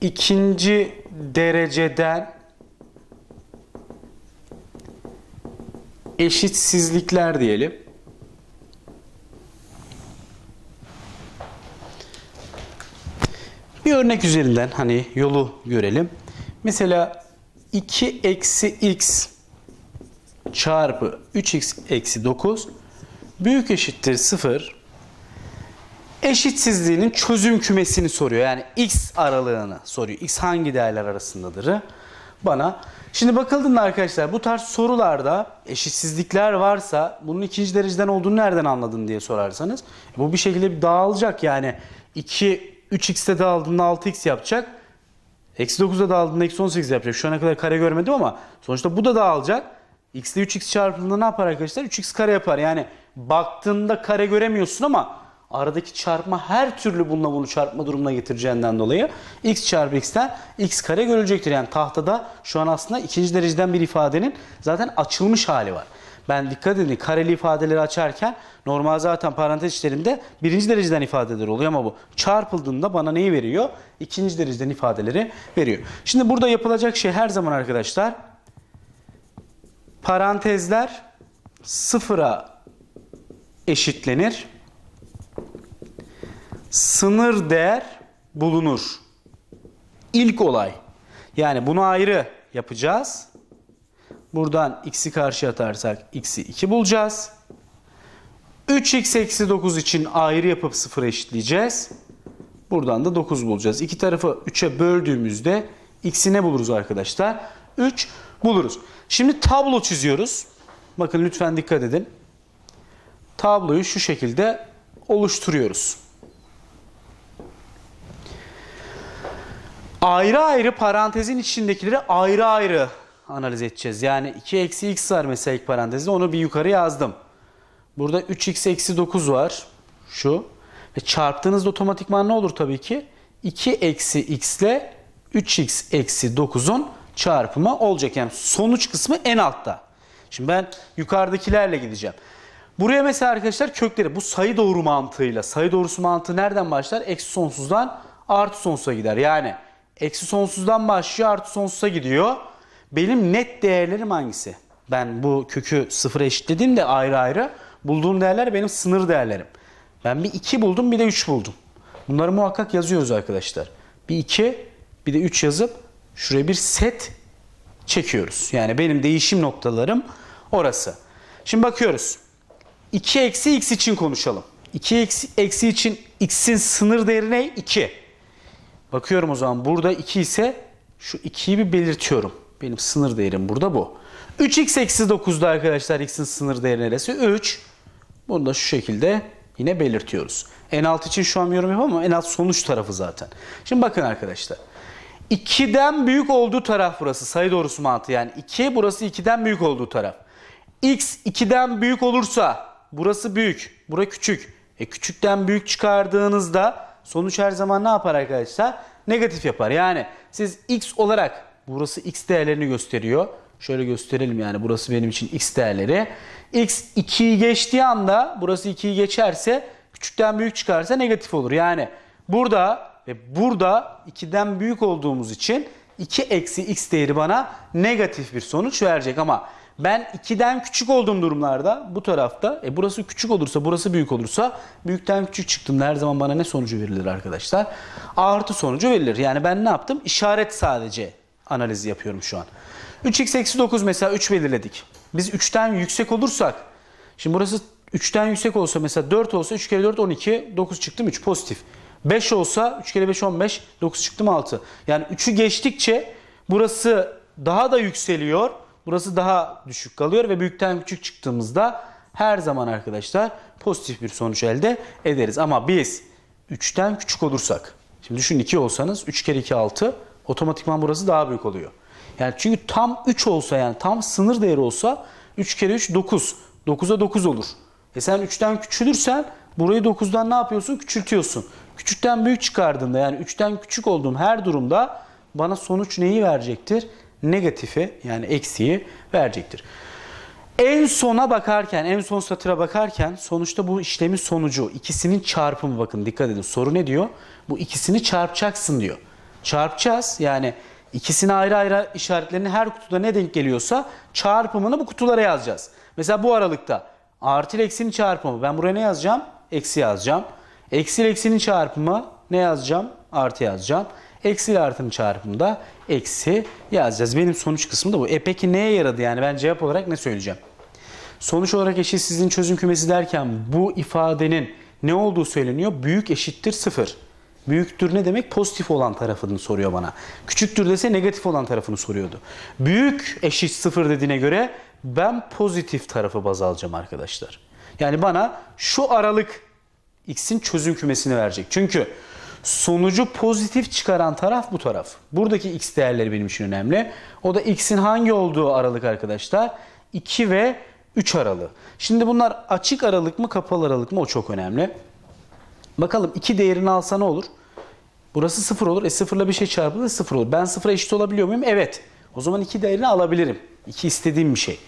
ikinci dereceden eşitsizlikler diyelim. Bir örnek üzerinden hani yolu görelim. Mesela 2 eksi x çarpı 3x eksi 9 büyük eşittir 0 eşitsizliğinin çözüm kümesini soruyor. Yani x aralığını soruyor. x hangi değerler arasındadır bana. Şimdi bakıldığında arkadaşlar bu tarz sorularda eşitsizlikler varsa bunun ikinci dereceden olduğunu nereden anladın diye sorarsanız e, bu bir şekilde bir dağılacak yani 2 3x'te dağıldığında 6x yapacak. Eksi 9'da dağıldığında eksi 18 yapacak. Şu ana kadar kare görmedim ama sonuçta bu da dağılacak. x ile 3x çarpıldığında ne yapar arkadaşlar? 3x kare yapar. Yani baktığında kare göremiyorsun ama aradaki çarpma her türlü bununla bunu çarpma durumuna getireceğinden dolayı x çarpı x'ten x kare görülecektir. Yani tahtada şu an aslında ikinci dereceden bir ifadenin zaten açılmış hali var. Ben dikkat edin kareli ifadeleri açarken normal zaten parantez içlerinde birinci dereceden ifadeler oluyor ama bu çarpıldığında bana neyi veriyor? İkinci dereceden ifadeleri veriyor. Şimdi burada yapılacak şey her zaman arkadaşlar parantezler sıfıra eşitlenir. Sınır değer bulunur. İlk olay. Yani bunu ayrı yapacağız. Buradan x'i karşı atarsak x'i 2 bulacağız. 3x eksi 9 için ayrı yapıp 0 eşitleyeceğiz. Buradan da 9 bulacağız. İki tarafı 3'e böldüğümüzde x'i ne buluruz arkadaşlar? 3 buluruz. Şimdi tablo çiziyoruz. Bakın lütfen dikkat edin. Tabloyu şu şekilde oluşturuyoruz. Ayrı ayrı parantezin içindekileri ayrı ayrı analiz edeceğiz. Yani 2 eksi x var mesela ilk parantezde onu bir yukarı yazdım. Burada 3x eksi 9 var. Şu. Ve çarptığınızda otomatikman ne olur tabii ki? 2 eksi x ile 3x eksi 9'un çarpımı olacak. Yani sonuç kısmı en altta. Şimdi ben yukarıdakilerle gideceğim. Buraya mesela arkadaşlar kökleri bu sayı doğru mantığıyla sayı doğrusu mantığı nereden başlar? Eksi sonsuzdan artı sonsuza gider. Yani eksi sonsuzdan başlıyor artı sonsuza gidiyor. Benim net değerlerim hangisi? Ben bu kökü sıfıra eşitlediğimde ayrı ayrı bulduğum değerler benim sınır değerlerim. Ben bir 2 buldum bir de 3 buldum. Bunları muhakkak yazıyoruz arkadaşlar. Bir 2 bir de 3 yazıp şuraya bir set çekiyoruz. Yani benim değişim noktalarım orası. Şimdi bakıyoruz. 2 eksi x için konuşalım. 2 eksi, eksi için x'in sınır değeri ne? 2. Bakıyorum o zaman burada 2 ise şu 2'yi bir belirtiyorum. Benim sınır değerim burada bu. 3x eksi 9'da arkadaşlar x'in sınır değeri neresi? 3. Bunu da şu şekilde yine belirtiyoruz. En alt için şu an yorum yapamam ama en alt sonuç tarafı zaten. Şimdi bakın arkadaşlar. 2'den büyük olduğu taraf burası. Sayı doğrusu mantığı yani 2 burası 2'den büyük olduğu taraf. x 2'den büyük olursa burası büyük, bura küçük. E küçükten büyük çıkardığınızda sonuç her zaman ne yapar arkadaşlar? Negatif yapar. Yani siz x olarak burası x değerlerini gösteriyor. Şöyle gösterelim yani burası benim için x değerleri. x 2'yi geçtiği anda burası 2'yi geçerse küçükten büyük çıkarsa negatif olur. Yani burada ve burada 2'den büyük olduğumuz için 2 eksi x değeri bana negatif bir sonuç verecek ama ben 2'den küçük olduğum durumlarda bu tarafta e burası küçük olursa burası büyük olursa büyükten küçük çıktığımda her zaman bana ne sonucu verilir arkadaşlar? Artı sonucu verilir. Yani ben ne yaptım? İşaret sadece analizi yapıyorum şu an. 3x eksi 9 mesela 3 belirledik. Biz 3'ten yüksek olursak şimdi burası 3'ten yüksek olsa mesela 4 olsa 3 kere 4 12 9 çıktı mı 3 pozitif. 5 olsa 3 kere 5 15 9 çıktı mı 6. Yani 3'ü geçtikçe burası daha da yükseliyor. Burası daha düşük kalıyor ve büyükten küçük çıktığımızda her zaman arkadaşlar pozitif bir sonuç elde ederiz. Ama biz 3'ten küçük olursak, şimdi düşün 2 olsanız 3 kere 2 6 otomatikman burası daha büyük oluyor. Yani çünkü tam 3 olsa yani tam sınır değeri olsa 3 kere 3 9. 9'a 9 olur. E sen 3'ten küçülürsen burayı 9'dan ne yapıyorsun? Küçültüyorsun. Küçükten büyük çıkardığında yani 3'ten küçük olduğum her durumda bana sonuç neyi verecektir? Negatifi yani eksiği verecektir. En sona bakarken, en son satıra bakarken sonuçta bu işlemin sonucu ikisinin çarpımı bakın dikkat edin. Soru ne diyor? Bu ikisini çarpacaksın diyor. çarpacağız. Yani ikisini ayrı ayrı işaretlerini her kutuda ne denk geliyorsa çarpımını bu kutulara yazacağız. Mesela bu aralıkta artı ile eksinin çarpımı. Ben buraya ne yazacağım? Eksi yazacağım. Eksi ile eksinin çarpımı ne yazacağım? Artı yazacağım. Eksi ile artının çarpımı da eksi yazacağız. Benim sonuç kısmı da bu. E peki neye yaradı yani? Ben cevap olarak ne söyleyeceğim? Sonuç olarak eşitsizliğin çözüm kümesi derken bu ifadenin ne olduğu söyleniyor? Büyük eşittir sıfır. Büyüktür ne demek? Pozitif olan tarafını soruyor bana. Küçüktür dese negatif olan tarafını soruyordu. Büyük eşit sıfır dediğine göre ben pozitif tarafı baz alacağım arkadaşlar. Yani bana şu aralık x'in çözüm kümesini verecek. Çünkü sonucu pozitif çıkaran taraf bu taraf. Buradaki x değerleri benim için önemli. O da x'in hangi olduğu aralık arkadaşlar? 2 ve 3 aralığı. Şimdi bunlar açık aralık mı kapalı aralık mı o çok önemli. Bakalım 2 değerini alsa ne olur? Burası 0 olur. E 0 ile bir şey çarpılır 0 olur. Ben 0'a eşit olabiliyor muyum? Evet. O zaman 2 değerini alabilirim. 2 istediğim bir şey.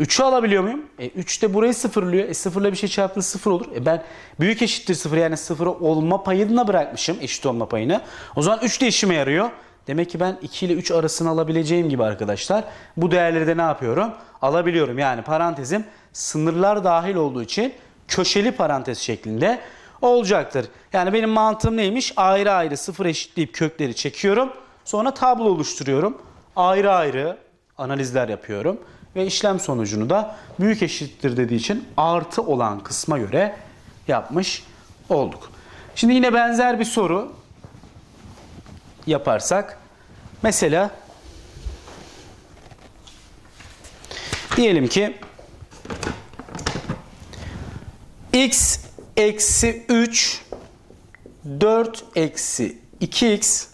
3'ü alabiliyor muyum? E 3 de burayı sıfırlıyor. E 0 ile bir şey çarpılır 0 olur. E ben büyük eşittir 0 yani 0 olma payına bırakmışım eşit olma payını. O zaman 3 de işime yarıyor. Demek ki ben 2 ile 3 arasını alabileceğim gibi arkadaşlar. Bu değerleri de ne yapıyorum? Alabiliyorum. Yani parantezim sınırlar dahil olduğu için köşeli parantez şeklinde olacaktır. Yani benim mantığım neymiş? Ayrı ayrı sıfır eşitleyip kökleri çekiyorum. Sonra tablo oluşturuyorum. Ayrı ayrı analizler yapıyorum. Ve işlem sonucunu da büyük eşittir dediği için artı olan kısma göre yapmış olduk. Şimdi yine benzer bir soru yaparsak mesela diyelim ki x eksi 3 4 eksi 2x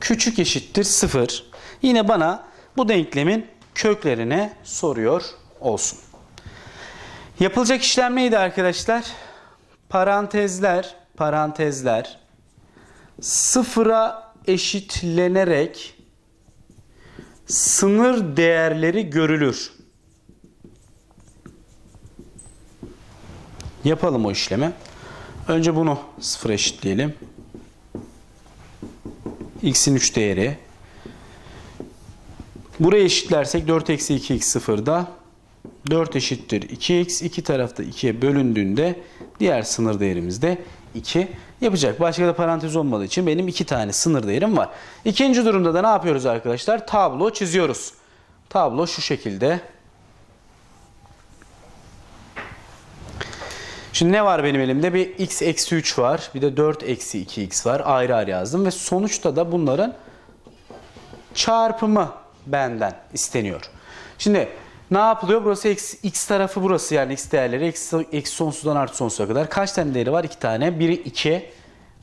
küçük eşittir 0. Yine bana bu denklemin köklerini soruyor olsun. Yapılacak işlem neydi arkadaşlar? Parantezler, parantezler sıfıra eşitlenerek sınır değerleri görülür. Yapalım o işlemi. Önce bunu sıfıra eşitleyelim. x'in 3 değeri. Buraya eşitlersek 4 eksi 2x sıfırda 4 eşittir 2x. iki tarafta 2'ye bölündüğünde diğer sınır değerimiz de 2 yapacak. Başka da parantez olmadığı için benim iki tane sınır değerim var. İkinci durumda da ne yapıyoruz arkadaşlar? Tablo çiziyoruz. Tablo şu şekilde. Şimdi ne var benim elimde? Bir x eksi 3 var. Bir de 4 eksi 2x var. Ayrı ayrı yazdım. Ve sonuçta da bunların çarpımı benden isteniyor. Şimdi ne yapılıyor? Burası x, x tarafı burası yani x değerleri eksi, eksi sonsuzdan artı sonsuza kadar. Kaç tane değeri var? 2 tane. Biri 2,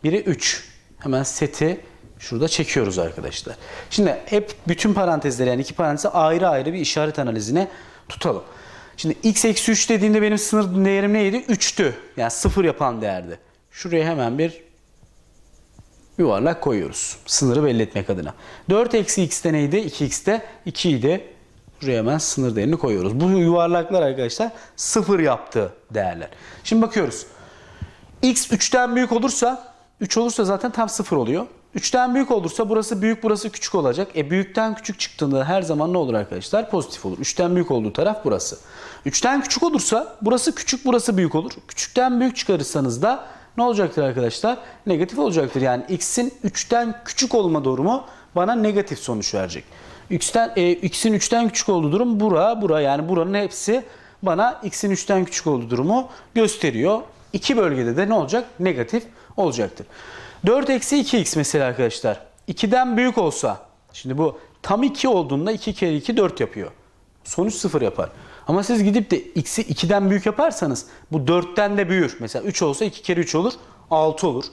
biri 3. Hemen seti şurada çekiyoruz arkadaşlar. Şimdi hep bütün parantezleri yani iki parantezi ayrı ayrı bir işaret analizine tutalım. Şimdi x eksi 3 dediğinde benim sınır değerim neydi? 3'tü. Yani sıfır yapan değerdi. Şuraya hemen bir yuvarlak koyuyoruz. Sınırı belli etmek adına. 4 eksi x'te neydi? 2x'te 2 idi. Buraya hemen sınır değerini koyuyoruz. Bu yuvarlaklar arkadaşlar sıfır yaptığı değerler. Şimdi bakıyoruz. x 3'ten büyük olursa 3 olursa zaten tam sıfır oluyor. 3'ten büyük olursa burası büyük burası küçük olacak. E büyükten küçük çıktığında her zaman ne olur arkadaşlar? Pozitif olur. 3'ten büyük olduğu taraf burası. 3'ten küçük olursa burası küçük burası büyük olur. Küçükten büyük çıkarırsanız da ne olacaktır arkadaşlar? Negatif olacaktır. Yani x'in 3'ten küçük olma durumu bana negatif sonuç verecek. X'ten, e, x'in 3'ten küçük olduğu durum bura, bura yani buranın hepsi bana x'in 3'ten küçük olduğu durumu gösteriyor. İki bölgede de ne olacak? Negatif olacaktır. 4 eksi 2x mesela arkadaşlar. 2'den büyük olsa, şimdi bu tam 2 olduğunda 2 kere 2 4 yapıyor. Sonuç 0 yapar. Ama siz gidip de x'i 2'den büyük yaparsanız bu 4'ten de büyür. Mesela 3 olsa 2 kere 3 olur, 6 olur.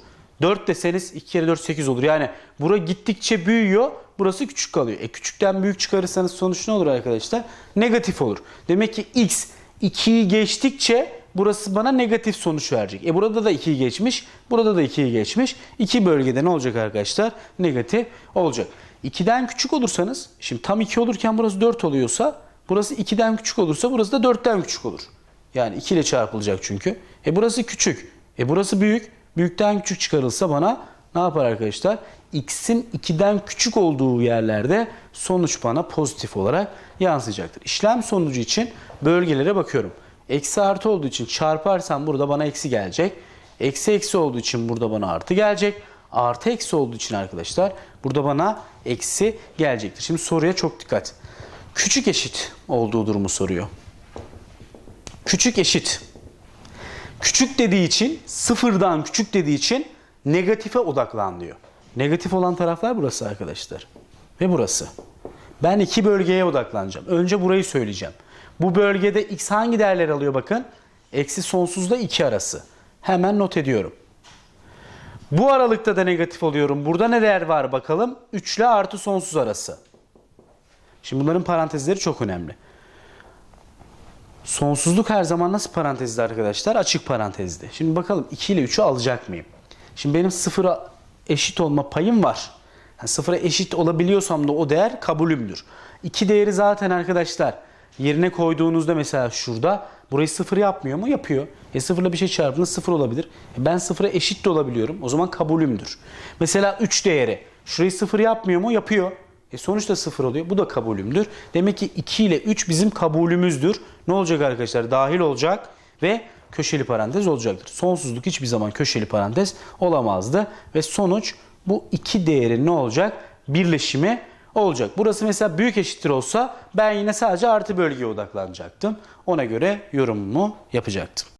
4 deseniz 2 kere 4 8 olur. Yani bura gittikçe büyüyor, burası küçük kalıyor. E küçükten büyük çıkarırsanız sonuç ne olur arkadaşlar? Negatif olur. Demek ki x 2'yi geçtikçe burası bana negatif sonuç verecek. E burada da 2'yi geçmiş, burada da 2'yi geçmiş. İki bölgede ne olacak arkadaşlar? Negatif olacak. 2'den küçük olursanız, şimdi tam 2 olurken burası 4 oluyorsa, burası 2'den küçük olursa burası da 4'ten küçük olur. Yani 2 ile çarpılacak çünkü. E burası küçük. E burası büyük. Büyükten küçük çıkarılsa bana ne yapar arkadaşlar? x'in 2'den küçük olduğu yerlerde sonuç bana pozitif olarak yansıyacaktır. İşlem sonucu için bölgelere bakıyorum. Eksi artı olduğu için çarparsam burada bana eksi gelecek. Eksi eksi olduğu için burada bana artı gelecek. Artı eksi olduğu için arkadaşlar burada bana eksi gelecektir. Şimdi soruya çok dikkat. Küçük eşit olduğu durumu soruyor. Küçük eşit. Küçük dediği için sıfırdan küçük dediği için negatife odaklan diyor. Negatif olan taraflar burası arkadaşlar. Ve burası. Ben iki bölgeye odaklanacağım. Önce burayı söyleyeceğim. Bu bölgede x hangi değerler alıyor bakın. Eksi sonsuzla 2 arası. Hemen not ediyorum. Bu aralıkta da negatif oluyorum. Burada ne değer var bakalım? 3 ile artı sonsuz arası. Şimdi bunların parantezleri çok önemli. Sonsuzluk her zaman nasıl parantezli arkadaşlar? Açık parantezli. Şimdi bakalım 2 ile 3'ü alacak mıyım? Şimdi benim sıfıra eşit olma payım var. Yani sıfıra eşit olabiliyorsam da o değer kabulümdür. 2 değeri zaten arkadaşlar yerine koyduğunuzda mesela şurada burayı sıfır yapmıyor mu? Yapıyor. E sıfırla bir şey çarptığında sıfır olabilir. E ben sıfıra eşit de olabiliyorum. O zaman kabulümdür. Mesela 3 değeri şurayı sıfır yapmıyor mu? Yapıyor. E sonuçta sıfır oluyor. Bu da kabulümdür. Demek ki 2 ile 3 bizim kabulümüzdür. Ne olacak arkadaşlar? Dahil olacak ve köşeli parantez olacaktır. Sonsuzluk hiçbir zaman köşeli parantez olamazdı. Ve sonuç bu iki değerin ne olacak? Birleşimi olacak. Burası mesela büyük eşittir olsa ben yine sadece artı bölgeye odaklanacaktım. Ona göre yorumumu yapacaktım.